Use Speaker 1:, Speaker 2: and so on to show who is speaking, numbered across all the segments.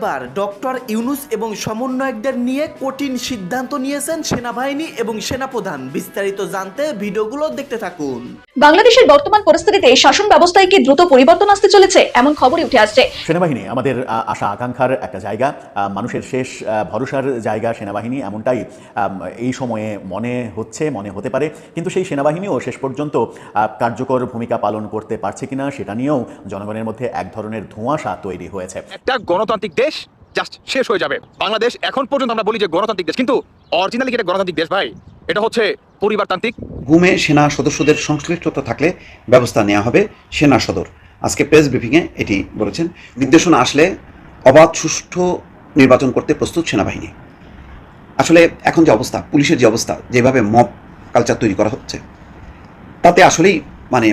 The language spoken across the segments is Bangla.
Speaker 1: এবার ডক্টর ইউনুস এবং সমন্বয়কদের নিয়ে কঠিন সিদ্ধান্ত নিয়েছেন সেনাবাহিনী এবং সেনাপ্রধান। বিস্তারিত জানতে ভিডিওগুলো দেখতে থাকুন।
Speaker 2: বাংলাদেশের বর্তমান পরিস্থিতিতে শাসন ব্যবস্থায় কি দ্রুত পরিবর্তন আসতে চলেছে এমন খবরই উঠে আসছে।
Speaker 3: সেনাবাহিনী আমাদের আশা আকাঙ্ক্ষার একটা জায়গা। মানুষের শেষ ভরসার জায়গা সেনাবাহিনী এমনটাই আম, এই সময়ে মনে হচ্ছে মনে হতে পারে। কিন্তু সেই সেনাবাহিনীও শেষ পর্যন্ত কার্যকর ভূমিকা পালন করতে পারছে কিনা সেটা নিয়েও জনগণের মধ্যে এক ধরনের ধোঁয়াশা তৈরি হয়েছে।
Speaker 4: একটা গণতান্ত্রিক দেশ জাস্ট শেষ হয়ে যাবে। বাংলাদেশ এখন পর্যন্ত আমরা বলি যে গণতান্ত্রিক দেশ, কিন্তু অরিজিনালি এটা গণতান্ত্রিক দেশ ভাই? এটা হচ্ছে পরিবারতান্ত্রিক।
Speaker 5: গুমে সেনা সদস্যদের সংশ্লিষ্টতা থাকলে ব্যবস্থা নেওয়া হবে সেনা সদর। আজকে প্রেস ব্রিফিংয়ে এটি বলেছেন। নির্দেশনা আসলে অবাধ, সুষ্ঠু নির্বাচন করতে প্রস্তুত সেনাবাহিনী। আসলে এখন যে অবস্থা, পুলিশের যে অবস্থা, যেভাবে মব কালচার তৈরি করা হচ্ছে, তাতে আসলেই মানে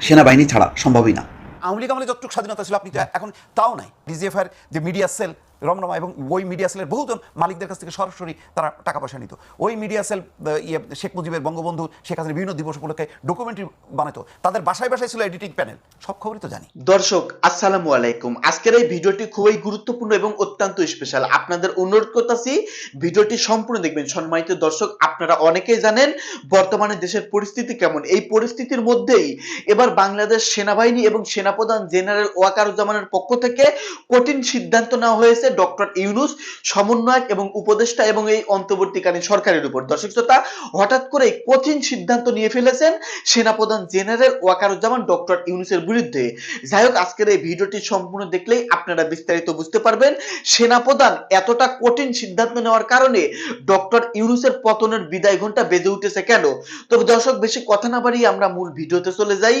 Speaker 5: সেনাবাহিনী ছাড়া সম্ভবই না।
Speaker 6: আওয়ামী লীগ আমলে যতটুকু স্বাধীনতা ছিল আপনি এখন তাও নাই। ডিজিএফআর যে মিডিয়া সেল রমরমা এবং ওই মিডিয়া সেলের বহুজন মালিকদের কাছ থেকে সরাসরি তারা টাকা পয়সা নিত। ওই মিডিয়া সেল ইয়ে শেখ মুজিবের বঙ্গবন্ধু শেখ হাসিনার বিভিন্ন দিবস উপলক্ষে ডকুমেন্টারি বানাতো। তাদের বাসায় বাসায় ছিল এডিটিং প্যানেল সব খবরই তো জানি।
Speaker 1: দর্শক, আসসালামু আলাইকুম। আজকের এই ভিডিওটি খুবই গুরুত্বপূর্ণ এবং অত্যন্ত স্পেশাল আপনাদের অনুরোধ করতেছি, ভিডিওটি সম্পূর্ণ দেখবেন। সম্মানিত দর্শক, আপনারা অনেকেই জানেন বর্তমানে দেশের পরিস্থিতি কেমন। এই পরিস্থিতির মধ্যেই এবার বাংলাদেশ সেনাবাহিনী এবং সেনাপ্রধান জেনারেল ওয়াকারুজ্জামানের পক্ষ থেকে কঠিন সিদ্ধান্ত নেওয়া হয়েছে। ডক্টর ইউনুস, সমন্বয়ক এবং উপদেষ্টা এবং এই অন্তর্বর্তীকালীন সরকারের উপর। দর্শক শ্রোতা, হঠাৎ করে কঠিন সিদ্ধান্ত নিয়ে ফেলেছেন সেনাপ্রধান জেনারেল ওয়াকারুজ্জামান ডক্টর ইউনুসের বিরুদ্ধে। যাই হোক, আজকের এই ভিডিওটি সম্পূর্ণ দেখলেই আপনারা বিস্তারিত বুঝতে পারবেন সেনাপ্রধান এতটা কঠিন সিদ্ধান্ত নেওয়ার কারণে ডক্টর ইউনুসের পতনের বিদায় ঘণ্টা বেজে উঠেছে কেন? তবে দর্শক, বেশি কথা না বাড়িয়ে আমরা মূল ভিডিওতে চলে যাই।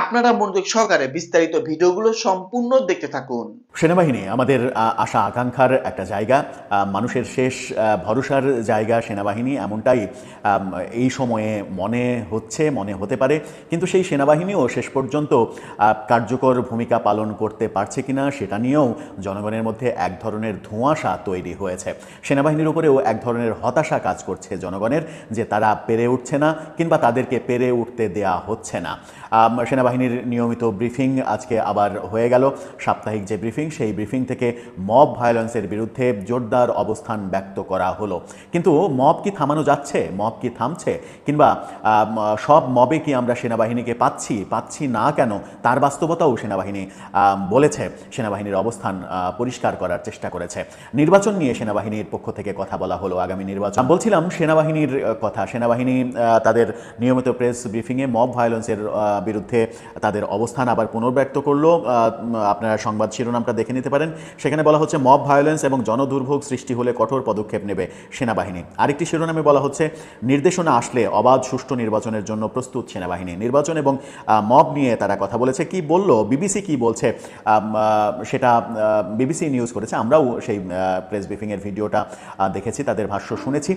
Speaker 1: আপনারা মনোযোগ সহকারে বিস্তারিত ভিডিওগুলো সম্পূর্ণ দেখতে থাকুন।
Speaker 3: সেনাবাহিনী, আমাদের আশা আকাঙ্ক্ষার একটা জায়গা। মানুষের শেষ ভরসার জায়গা সেনাবাহিনী এমনটাই এই সময়ে মনে হচ্ছে, মনে হতে পারে। কিন্তু সেই সেনাবাহিনীও শেষ পর্যন্ত কার্যকর ভূমিকা পালন করতে পারছে কিনা সেটা নিয়েও জনগণের মধ্যে এক ধরনের ধোঁয়াশা তৈরি হয়েছে। সেনাবাহিনীর উপরেও এক ধরনের হতাশা কাজ করছে জনগণের, যে তারা পেরে উঠছে না কিংবা তাদেরকে পেরে উঠতে দেয়া হচ্ছে না। সেনাবাহিনীর নিয়মিত ব্রিফিং আজকে আবার হয়ে গেল। সাপ্তাহিক যে ব্রিফিং, সেই ব্রিফিং থেকে মব ভায়োলেন্সের বিরুদ্ধে জোরদার অবস্থান ব্যক্ত করা হলো। কিন্তু মব কি থামানো যাচ্ছে? মব কি থামছে? কিংবা সব মবে কি আমরা সেনাবাহিনীকে পাচ্ছি? পাচ্ছি না কেন? তার বাস্তবতাও সেনাবাহিনী বলেছে। সেনাবাহিনীর অবস্থান পরিষ্কার করার চেষ্টা করেছে। নির্বাচন নিয়ে সেনাবাহিনীর পক্ষ থেকে কথা বলা হলো আগামী নির্বাচন। বলছিলাম, সেনাবাহিনীর কথা। সেনাবাহিনী তাদের নিয়মিত প্রেস ব্রিফিংয়ে মব ভায়োলেন্সের বিরুদ্ধে তাদের অবস্থান আবার পুনর্ব্যক্ত করল। আপনারা সংবাদ শিরোনামটা দেখে নিতে পারেন। সেখানে বলা হচ্ছে মব ভায়োলেন্স এবং জনদুর্ভোগ সৃষ্টি হলে কঠোর পদক্ষেপ নেবে সেনাবাহিনী। আরেকটি শিরোনামে বলা হচ্ছে, নির্দেশনা আসলে অবাধ সুষ্ঠু নির্বাচনের জন্য প্রস্তুত সেনাবাহিনী। নির্বাচন এবং মব নিয়ে তারা কথা বলেছে। কি বলল? বিবিসি কি বলছে? সেটা বিবিসি নিউজ করেছে। আমরাও সেই প্রেস ব্রিফিংয়ের ভিডিওটা দেখেছি, তাদের ভাষ্য শুনেছি।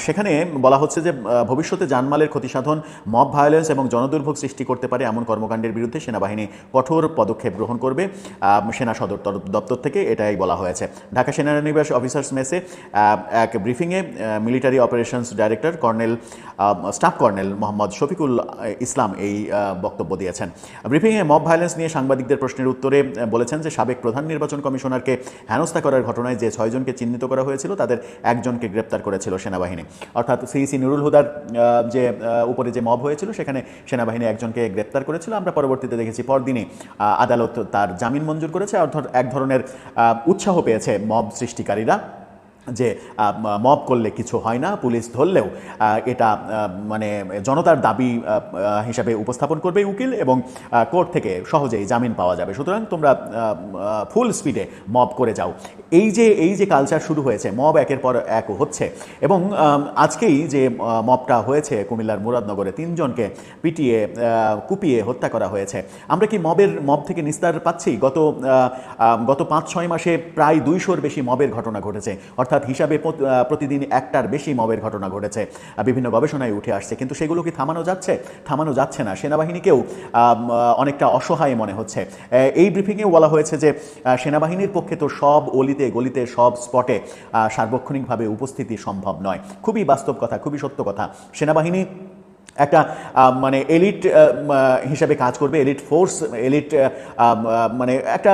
Speaker 3: সেখানে বলা হচ্ছে যে ভবিষ্যতে জানমালের ক্ষতিসাধন, মব ভায়োলেন্স এবং জনদুর্ভোগ সৃষ্টি করতে পারে এমন কর্মকাণ্ডের বিরুদ্ধে সেনাবাহিনী কঠোর পদক্ষেপ গ্রহণ করবে। সেনা সদর তর- দপ্তর থেকে এটাই বলা হয়েছে। ঢাকা সেনানিবাস অফিসার্স মেসে এক ব্রিফিংয়ে military operations director colonel staff colonel Mohammad Shafiqul Islam এই বক্তব্য দিয়েছেন। ব্রিফিংয়ে মব ভায়োলেন্স নিয়ে সাংবাদিকদের প্রশ্নের উত্তরে বলেছেন যে সাবেক প্রধান নির্বাচন কমিশনারকে হেনস্থা করার ঘটনায় যে ছয়জনকে চিহ্নিত করা হয়েছিল তাদের একজনকে গ্রেপ্তার করেছিল সেনাবাহিনী। অর্থাৎ সিইসি নুরুল হুদার যে উপরে যে মব হয়েছিল সেখানে সেনাবাহিনী একজনকে গ্রেপ্তার করেছিল। আমরা পরবর্তীতে দেখেছি পরদিনই আদালত তার জামিন মঞ্জুর করেছে। অর্থাৎ এক ধরনের আহ, উৎসাহ পেয়েছে মব সৃষ্টিকারীরা। যে মব করলে কিছু হয় না, পুলিশ ধরলেও এটা মানে জনতার দাবি হিসাবে উপস্থাপন করবে উকিল এবং কোর্ট থেকে সহজেই জামিন পাওয়া যাবে। সুতরাং তোমরা ফুল স্পিডে মব করে যাও। এই যে এই যে কালচার শুরু হয়েছে, মব একের পর এক হচ্ছে এবং আজকেই যে মবটা হয়েছে কুমিল্লার মুরাদনগরে, তিনজনকে পিটিয়ে কুপিয়ে হত্যা করা হয়েছে। আমরা কি মবের, মব থেকে নিস্তার পাচ্ছি? গত গত পাঁচ ছয় মাসে প্রায় দুইশোর বেশি মবের ঘটনা ঘটেছে। অর্থাৎ হিসাবে প্রতিদিন একটার বেশি মবের ঘটনা ঘটেছে। বিভিন্ন গবেষণায় উঠে আসছে। কিন্তু সেগুলো কি থামানো যাচ্ছে? থামানো যাচ্ছে না। সেনাবাহিনীকেও অনেকটা অসহায় মনে হচ্ছে। এই ব্রিফিংয়েও বলা হয়েছে যে সেনাবাহিনীর পক্ষে তো সব অলিতে গলিতে সব স্পটে সার্বক্ষণিকভাবে উপস্থিতি সম্ভব নয়। খুবই বাস্তব কথা, খুবই সত্য কথা। সেনাবাহিনী একটা মানে এলিট হিসাবে কাজ করবে এলিট ফোর্স এলিট মানে একটা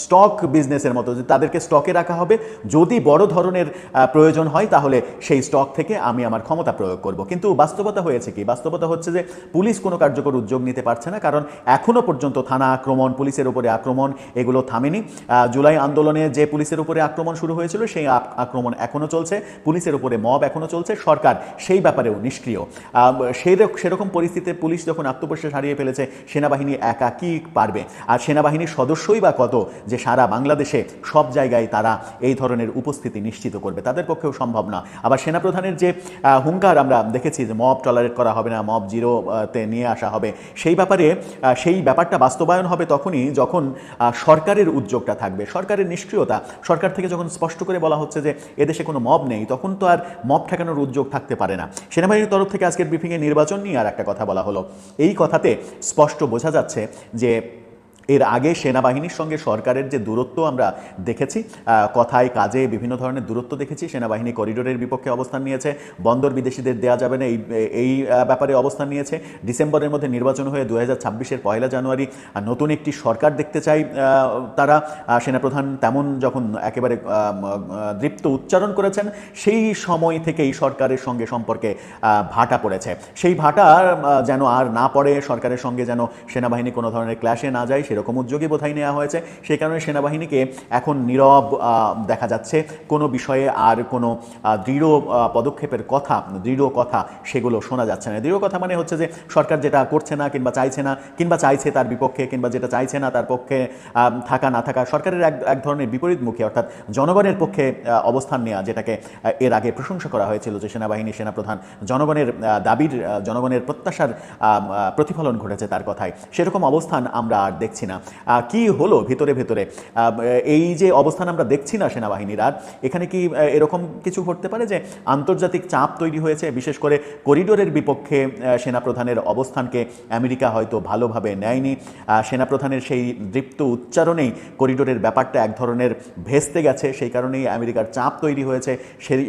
Speaker 3: স্টক বিজনেসের মতো, যে তাদেরকে স্টকে রাখা হবে। যদি বড় ধরনের প্রয়োজন হয়, তাহলে সেই স্টক থেকে আমি আমার ক্ষমতা প্রয়োগ করব। কিন্তু বাস্তবতা হয়েছে কি? বাস্তবতা হচ্ছে যে পুলিশ কোনো কার্যকর উদ্যোগ নিতে পারছে না, কারণ এখনও পর্যন্ত থানা আক্রমণ, পুলিশের উপরে আক্রমণ, এগুলো থামেনি। জুলাই আন্দোলনে যে পুলিশের উপরে আক্রমণ শুরু হয়েছিল, সেই আক্রমণ এখনও চলছে। পুলিশের উপরে মব এখনও চলছে। সরকার সেই ব্যাপারেও নিষ্ক্রিয়। সেই সেরকম পরিস্থিতিতে পুলিশ যখন আত্মবিশ্বাস হারিয়ে ফেলেছে সেনাবাহিনী একা কি পারবে। আর সেনাবাহিনীর সদস্যই বা কত যে সারা বাংলাদেশে সব জায়গায় তারা এই ধরনের উপস্থিতি নিশ্চিত করবে তাদের পক্ষেও সম্ভব না। আবার সেনাপ্রধানের যে হুঙ্কার আমরা দেখেছি যে মব টলারেট করা হবে না মব জিরো আহ, তে নিয়ে আসা হবে সেই ব্যাপারে সেই ব্যাপারটা বাস্তবায়ন হবে তখনই যখন সরকারের উদ্যোগটা থাকবে। সরকারের নিষ্ক্রিয়তা সরকার থেকে যখন স্পষ্ট করে বলা হচ্ছে যে এদেশে কোনো মব নেই তখন তো আর মব ঠেকানোর উদ্যোগ থাকতে পারে না। সেনাবাহিনীর তরফ থেকে আজকের ব্রিফিংয়ে নির্বাচন নিয়ে আর একটা কথা বলা হলো। এই কথাতে স্পষ্ট বোঝা যাচ্ছে যে এর আগে সেনাবাহিনীর সঙ্গে সরকারের যে দূরত্ব আমরা দেখেছি কথায় কাজে বিভিন্ন ধরনের দূরত্ব দেখেছি, সেনাবাহিনী করিডোরের বিপক্ষে অবস্থান নিয়েছে, বন্দর বিদেশিদের দেওয়া যাবে না, এই এই ব্যাপারে অবস্থান নিয়েছে। ডিসেম্বরের মধ্যে নির্বাচন হয়ে দু হাজার ছাব্বিশের পয়লা জানুয়ারি নতুন একটি সরকার দেখতে চাই তারা সেনাপ্রধান তেমন যখন একেবারে দৃপ্ত উচ্চারণ করেছেন, সেই সময় থেকেই সরকারের সঙ্গে সম্পর্কে ভাটা পড়েছে। সেই ভাটা যেন আর না পড়ে, সরকারের সঙ্গে যেন সেনাবাহিনী কোনো ধরনের ক্ল্যাশে না যায় সেরকম উদ্যোগই বোধহয় নেওয়া হয়েছে। সেই কারণে সেনাবাহিনীকে এখন নীরব দেখা যাচ্ছে। কোনো বিষয়ে আর কোনো দৃঢ় পদক্ষেপের কথা, দৃঢ় কথা সেগুলো শোনা যাচ্ছে না। দৃঢ় কথা মানে হচ্ছে যে, সরকার যেটা করছে না কিংবা চাইছে না, কিংবা চাইছে তার বিপক্ষে, কিংবা যেটা চাইছে না তার পক্ষে থাকা, না থাকা, সরকারের এক এক ধরনের বিপরীতমুখী অর্থাৎ জনগণের পক্ষে অবস্থান নেওয়া যেটাকে এর আগে প্রশংসা করা হয়েছিল যে, সেনাবাহিনী সেনাপ্রধান জনগণের দাবির জনগণের প্রত্যাশার প্রতিফলন ঘটেছে তার কথায়। সেরকম অবস্থান আমরা আর দেখছি না। কি হলো ভিতরে ভেতরে? এই যে অবস্থান আমরা দেখছি না সেনাবাহিনীর, আর এখানে কি এরকম কিছু ঘটতে পারে যে আন্তর্জাতিক চাপ তৈরি হয়েছে? বিশেষ করে করিডোরের বিপক্ষে সেনাপ্রধানের অবস্থানকে আমেরিকা হয়তো ভালোভাবে নেয়নি। সেনাপ্রধানের সেই দৃপ্ত উচ্চারণেই করিডোরের ব্যাপারটা এক ধরনের ভেস্তে গেছে। সেই কারণেই আমেরিকার চাপ তৈরি হয়েছে।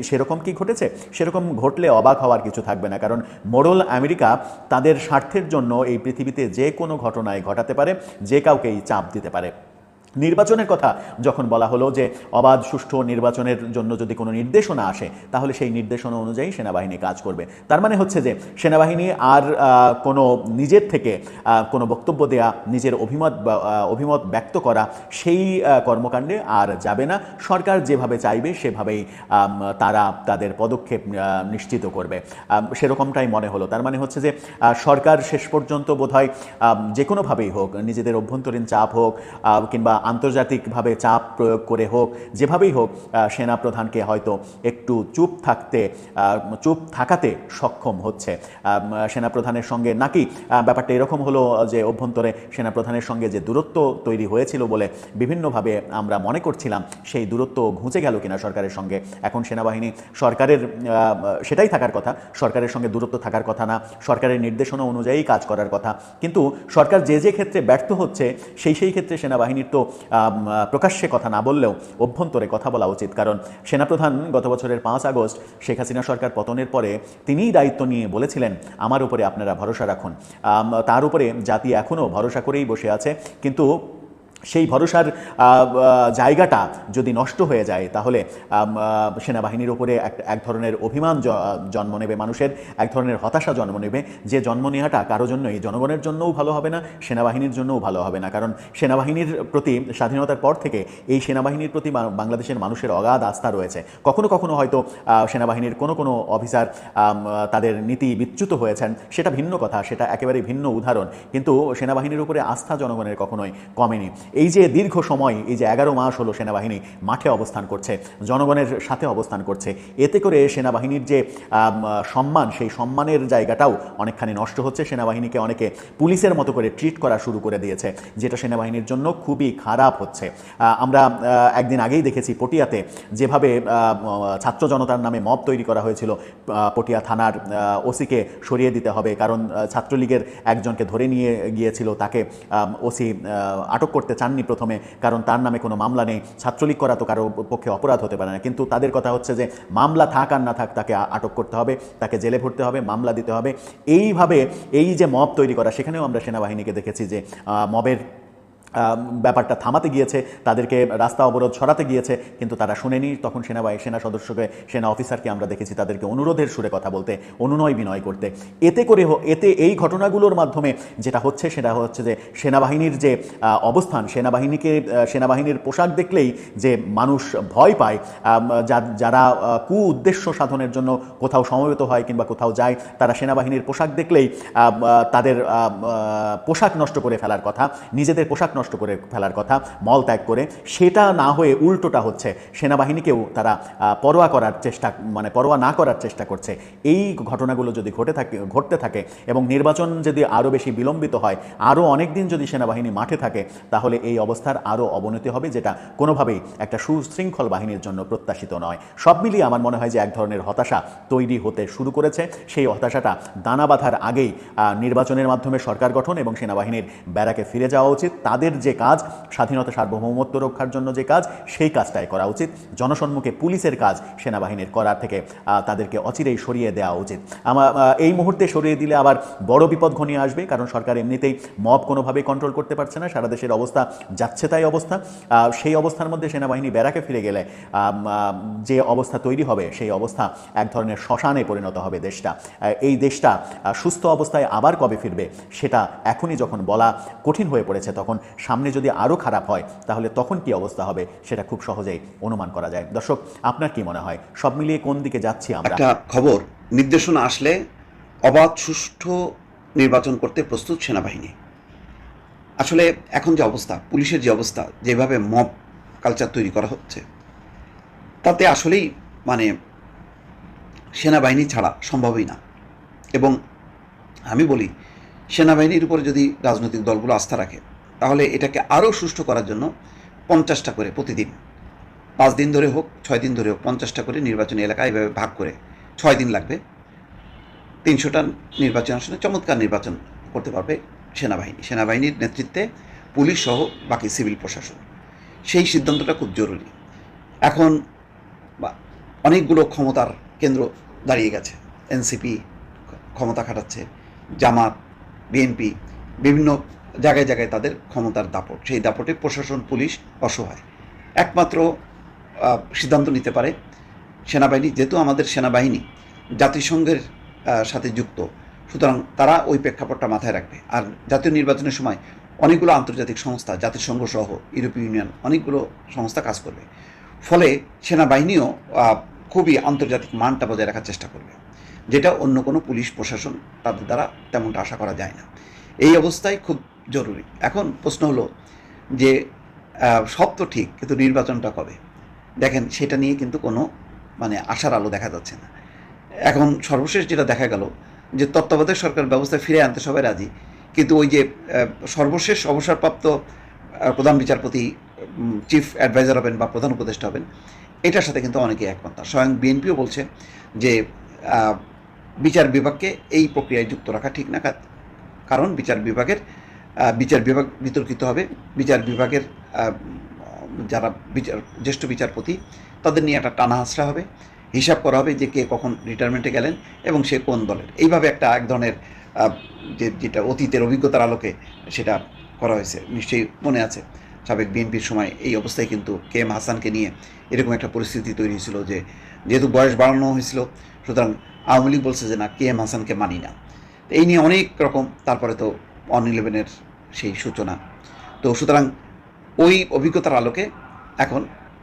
Speaker 3: সেরকম কি ঘটেছে? সেরকম ঘটলে অবাক হওয়ার কিছু থাকবে না, কারণ মোড়ল আমেরিকা তাদের স্বার্থের জন্য এই পৃথিবীতে যে কোনো ঘটনায় ঘটাতে পারে। যে কাউকেই চাপ দিতে পারে। নির্বাচনের কথা যখন বলা হলো যে অবাধ সুষ্ঠু নির্বাচনের জন্য যদি কোনো নির্দেশনা আসে তাহলে সেই নির্দেশনা অনুযায়ী সেনাবাহিনী কাজ করবে। তার মানে হচ্ছে যে সেনাবাহিনী আর কোনো নিজের থেকে কোনো বক্তব্য দেয়া নিজের অভিমত অভিমত ব্যক্ত করা সেই কর্মকাণ্ডে আর যাবে না। সরকার যেভাবে চাইবে সেভাবেই তারা তাদের পদক্ষেপ নিশ্চিত করবে। সেরকমটাই মনে হলো। তার মানে হচ্ছে যে সরকার শেষ পর্যন্ত বোধহয় আম, যে কোনোভাবেই হোক নিজেদের অভ্যন্তরীণ চাপ হোক কিংবা আন্তর্জাতিকভাবে চাপ প্রয়োগ করে হোক, যেভাবেই হোক সেনাপ্রধানকে হয়তো একটু চুপ থাকতে চুপ থাকাতে সক্ষম হচ্ছে। সেনাপ্রধানের সঙ্গে নাকি ব্যাপারটা এরকম হলো যে অভ্যন্তরে সেনাপ্রধানের সঙ্গে যে দূরত্ব তৈরি হয়েছিল বলে বিভিন্নভাবে আমরা মনে করছিলাম, সেই দূরত্ব ঘুঁচে গেল কিনা সরকারের সঙ্গে। এখন সেনাবাহিনী সরকারের সেটাই থাকার কথা, সরকারের সঙ্গে দূরত্ব থাকার কথা না, সরকারের নির্দেশনা অনুযায়ী কাজ করার কথা। কিন্তু সরকার যে যে ক্ষেত্রে ব্যর্থ হচ্ছে, সেই সেই ক্ষেত্রে সেনাবাহিনীর তো প্রকাশ্যে কথা না বললেও অভ্যন্তরে কথা বলা উচিত। কারণ সেনাপ্রধান গত বছরের পাঁচ আগস্ট শেখ হাসিনা সরকার পতনের পরে তিনিই দায়িত্ব নিয়ে বলেছিলেন, আমার উপরে আপনারা ভরসা রাখুন। তার উপরে জাতি এখনও ভরসা করেই বসে আছে। কিন্তু সেই ভরসার জায়গাটা যদি নষ্ট হয়ে যায়, তাহলে সেনাবাহিনীর ওপরে এক এক ধরনের অভিমান জন্ম নেবে মানুষের, এক ধরনের হতাশা জন্ম নেবে যে জন্ম নেওয়াটা কারও জন্যই, জনগণের জন্যও ভালো হবে না, সেনাবাহিনীর জন্যও ভালো হবে না। কারণ সেনাবাহিনীর প্রতি স্বাধীনতার পর থেকে এই সেনাবাহিনীর প্রতি বাংলাদেশের মানুষের অগাধ আস্থা রয়েছে। কখনো কখনো হয়তো সেনাবাহিনীর কোনো কোনো অফিসার তাদের নীতি বিচ্যুত হয়েছেন, সেটা ভিন্ন কথা, সেটা একেবারে ভিন্ন উদাহরণ। কিন্তু সেনাবাহিনীর উপরে আস্থা জনগণের কখনোই কমেনি। এই যে দীর্ঘ সময়, এই যে এগারো মাস হলো সেনাবাহিনী মাঠে অবস্থান করছে, জনগণের সাথে অবস্থান করছে, এতে করে সেনাবাহিনীর যে সম্মান, সেই সম্মানের জায়গাটাও অনেকখানি নষ্ট হচ্ছে। সেনাবাহিনীকে অনেকে পুলিশের মতো করে ট্রিট করা শুরু করে দিয়েছে, যেটা সেনাবাহিনীর জন্য খুবই খারাপ হচ্ছে। আমরা একদিন আগেই দেখেছি পটিয়াতে যেভাবে ছাত্র জনতার নামে মব তৈরি করা হয়েছিল পটিয়া থানার ওসিকে সরিয়ে দিতে হবে, কারণ ছাত্রলীগের একজনকে ধরে নিয়ে গিয়েছিল, তাকে ওসি আটক করতে চাননি প্রথমে, কারণ তার নামে কোনো মামলা নেই। ছাত্রলীগ করা তো কারও পক্ষে অপরাধ হতে পারে না। কিন্তু তাদের কথা হচ্ছে যে, মামলা থাক আর না থাক তাকে আটক করতে হবে, তাকে জেলে ভরতে হবে, মামলা দিতে হবে। এইভাবে এই যে মব তৈরি করা, সেখানেও আমরা সেনাবাহিনীকে দেখেছি যে মবের ব্যাপারটা থামাতে গিয়েছে, তাদেরকে রাস্তা অবরোধ সরাতে গিয়েছে, কিন্তু তারা শুনেনি। তখন সেনাবাহিনী, সেনা সদস্যকে, সেনা অফিসারকে আমরা দেখেছি তাদেরকে অনুরোধের সুরে কথা বলতে, অনুনয় বিনয় করতে। এতে করে এতে এই ঘটনাগুলোর মাধ্যমে যেটা হচ্ছে, সেটা হচ্ছে যে সেনাবাহিনীর যে অবস্থান, সেনাবাহিনীকে সেনাবাহিনীর পোশাক দেখলেই যে মানুষ ভয় পায় যারা কু উদ্দেশ্য সাধনের জন্য কোথাও সমবেত হয় কিংবা কোথাও যায়, তারা সেনাবাহিনীর পোশাক দেখলেই তাদের পোশাক নষ্ট করে ফেলার কথা, নিজেদের পোশাক করে ফেলার কথা, মল ত্যাগ করে, সেটা না হয়ে উল্টোটা হচ্ছে। সেনাবাহিনীকেও তারা পরোয়া করার চেষ্টা মানে পরোয়া না করার চেষ্টা করছে। এই ঘটনাগুলো যদি ঘটে থাকে, ঘটতে থাকে এবং নির্বাচন যদি আরও বেশি বিলম্বিত হয় আরও অনেক দিন যদি সেনাবাহিনী মাঠে থাকে, তাহলে এই অবস্থার আরও অবনতি হবে যেটা কোনোভাবেই একটা সুশৃঙ্খল বাহিনীর জন্য প্রত্যাশিত নয়। সব মিলিয়ে আমার মনে হয় যে এক ধরনের হতাশা তৈরি হতে শুরু করেছে। সেই হতাশাটা দানা বাঁধার আগেই নির্বাচনের মাধ্যমে সরকার গঠন এবং সেনাবাহিনীর ব্যারাকে ফিরে যাওয়া উচিত। তাদের যে কাজ, স্বাধীনতা সার্বভৌমত্ব রক্ষার জন্য যে কাজ, সেই কাজটাই করা উচিত। জনসম্মুখে পুলিশের কাজ সেনাবাহিনীর করার থেকে তাদেরকে অচিরেই সরিয়ে দেওয়া উচিত। আমার এই মুহূর্তে সরিয়ে দিলে আবার বড় বিপদ ঘনিয়ে আসবে, কারণ সরকার এমনিতেই মব কোনোভাবেই কন্ট্রোল করতে পারছে না, সারা দেশের অবস্থা যাচ্ছে তাই অবস্থা। সেই অবস্থার মধ্যে সেনাবাহিনী ব্যারাকে ফিরে গেলে যে অবস্থা তৈরি হবে, সেই অবস্থা এক ধরনের শ্মশানে পরিণত হবে দেশটা। এই দেশটা সুস্থ অবস্থায় আবার কবে ফিরবে, সেটা এখনই যখন বলা কঠিন হয়ে পড়েছে, তখন সামনে যদি আরও খারাপ হয়, তাহলে তখন কি অবস্থা হবে সেটা খুব সহজেই অনুমান করা যায়। দর্শক, আপনার কি মনে হয়? সব মিলিয়ে কোন দিকে যাচ্ছি আমরা?
Speaker 5: একটা খবর, নির্দেশনা আসলে অবাধ, সুষ্ঠু নির্বাচন করতে প্রস্তুত সেনাবাহিনী। আসলে এখন যে অবস্থা, পুলিশের যে অবস্থা, যেভাবে মব কালচার তৈরি করা হচ্ছে, তাতে আসলেই মানে সেনাবাহিনী ছাড়া সম্ভবই না। এবং আমি বলি, সেনাবাহিনীর উপরে যদি রাজনৈতিক দলগুলো আস্থা রাখে তাহলে এটাকে আরও সুষ্ঠু করার জন্য পঞ্চাশটা করে প্রতিদিন। পাঁচ দিন ধরে হোক, ছয় দিন ধরে হোক, পঞ্চাশটা করে নির্বাচনী এলাকা এভাবে ভাগ করে ছয় দিন লাগবে। তিনশোটা নির্বাচন আসনে চমৎকার নির্বাচন করতে পারবে সেনাবাহিনী। সেনাবাহিনীর নেতৃত্বে পুলিশ সহ বাকি সিভিল প্রশাসন। সেই সিদ্ধান্তটা খুব জরুরি। এখন অনেকগুলো ক্ষমতার কেন্দ্র দাঁড়িয়ে গেছে। এনসিপি ক্ষমতা খাটাচ্ছে, জামাত, বিএনপি, বিভিন্ন জায়গায় জায়গায় তাদের ক্ষমতার দাপট। সেই দাপটে প্রশাসন, পুলিশ অসহায়। একমাত্র সিদ্ধান্ত নিতে পারে সেনাবাহিনী, যেহেতু আমাদের সেনাবাহিনী জাতিসংঘের সাথে যুক্ত। সুতরাং তারা ওই প্রেক্ষাপটটা মাথায় রাখবে। আর জাতীয় নির্বাচনের সময় অনেকগুলো আন্তর্জাতিক সংস্থা, জাতিসংঘ সহ ইউরোপীয় ইউনিয়ন অনেকগুলো সংস্থা কাজ করবে। ফলে সেনাবাহিনীও খুবই আন্তর্জাতিক মানটা বজায় রাখার চেষ্টা করবে। যেটা অন্য কোনো পুলিশ, প্রশাসন তাদের দ্বারা তেমনটা আশা করা যায় না। এই অবস্থায় খুব জরুরি। এখন প্রশ্ন হলো যে সব তো ঠিক, কিন্তু নির্বাচনটা কবে? দেখেন, সেটা নিয়ে কিন্তু কোনো মানে আশার আলো দেখা যাচ্ছে না। এখন সর্বশেষ যেটা দেখা গেল যে, তত্ত্বাবধায়ক সরকার ব্যবস্থা ফিরে আনতে সবাই রাজি, কিন্তু ওই যে সর্বশেষ অবসরপ্রাপ্ত প্রধান বিচারপতি চিফ অ্যাডভাইজার হবেন বা প্রধান উপদেষ্টা হবেন, এটার সাথে কিন্তু অনেকে একমত। না স্বয়ং বিএনপিও বলছে যে বিচার বিভাগকে এই প্রক্রিয়ায় যুক্ত রাখা ঠিক না কারণ বিচার বিভাগের বিচার বিভাগ বিতর্কিত হবে। বিচার বিভাগের যারা বিচার, জ্যেষ্ঠ বিচারপতি, তাদের নিয়ে একটা টানা হাসরা হবে। হিসাব করা হবে যে কে কখন রিটায়ারমেন্টে গেলেন এবং সে কোন দলের। এইভাবে একটা এক ধরনের যে, যেটা অতীতের অভিজ্ঞতার আলোকে সেটা করা হয়েছে। নিশ্চয়ই মনে আছে, সাবেক বিএনপির সময় এই অবস্থায় কিন্তু কে এম হাসানকে নিয়ে এরকম একটা পরিস্থিতি তৈরি হয়েছিল যে, যেহেতু বয়স বাড়ানো হয়েছিল, সুতরাং আওয়ামী লীগ বলছে যে, না, কে এম হাসানকে মানি না। এই নিয়ে অনেক রকম, তারপরে তো অন ইলেভেনের সেই সূচনা। তো সুতরাং ওই অভিজ্ঞতার আলোকে এখন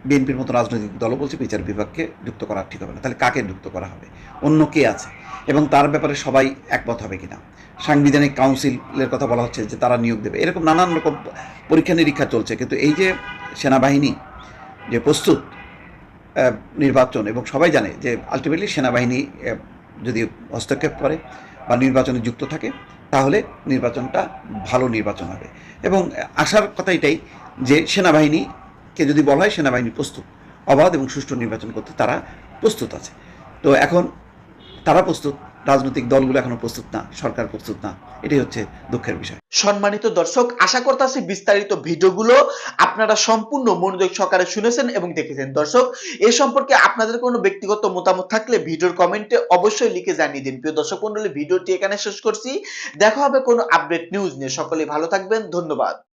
Speaker 5: বিএনপির মতো রাজনৈতিক দলও বলছে বিচার বিভাগকে যুক্ত করা ঠিক হবে না। তাহলে কাকে যুক্ত করা হবে? অন্য কে আছে? এবং তার ব্যাপারে সবাই একমত হবে কিনা? সাংবিধানিক কাউন্সিলের কথা বলা হচ্ছে যে তারা নিয়োগ দেবে। এরকম নানান রকম পরীক্ষা নিরীক্ষা চলছে। কিন্তু এই যে সেনাবাহিনী যে প্রস্তুত নির্বাচন এবং সবাই জানে যে আলটিমেটলি সেনাবাহিনী যদি হস্তক্ষেপ করে বা নির্বাচনে যুক্ত থাকে তাহলে নির্বাচনটা ভালো নির্বাচন হবে। এবং আশার কথা এটাই যে সেনাবাহিনীকে যদি বলা হয় সেনাবাহিনী প্রস্তুত, অবাধ এবং সুষ্ঠু নির্বাচন করতে তারা প্রস্তুত আছে। তো এখন তারা প্রস্তুত রাজনৈতিক দলগুলো এখনও প্রস্তুত না, সরকার প্রস্তুত না। এটাই হচ্ছে দুঃখের বিষয়।
Speaker 1: সম্মানিত দর্শক, আশা করতেছি বিস্তারিত ভিডিওগুলো আপনারা সম্পূর্ণ মনোযোগ সহকারে শুনেছেন এবং দেখেছেন। দর্শক, এ সম্পর্কে আপনাদের কোনো ব্যক্তিগত মতামত থাকলে ভিডিওর কমেন্টে অবশ্যই লিখে জানিয়ে দিন। প্রিয় দর্শক মন্ডলী, ভিডিওটি এখানে শেষ করছি। দেখা হবে কোনো আপডেট নিউজ নিয়ে। সকলে ভালো থাকবেন। ধন্যবাদ।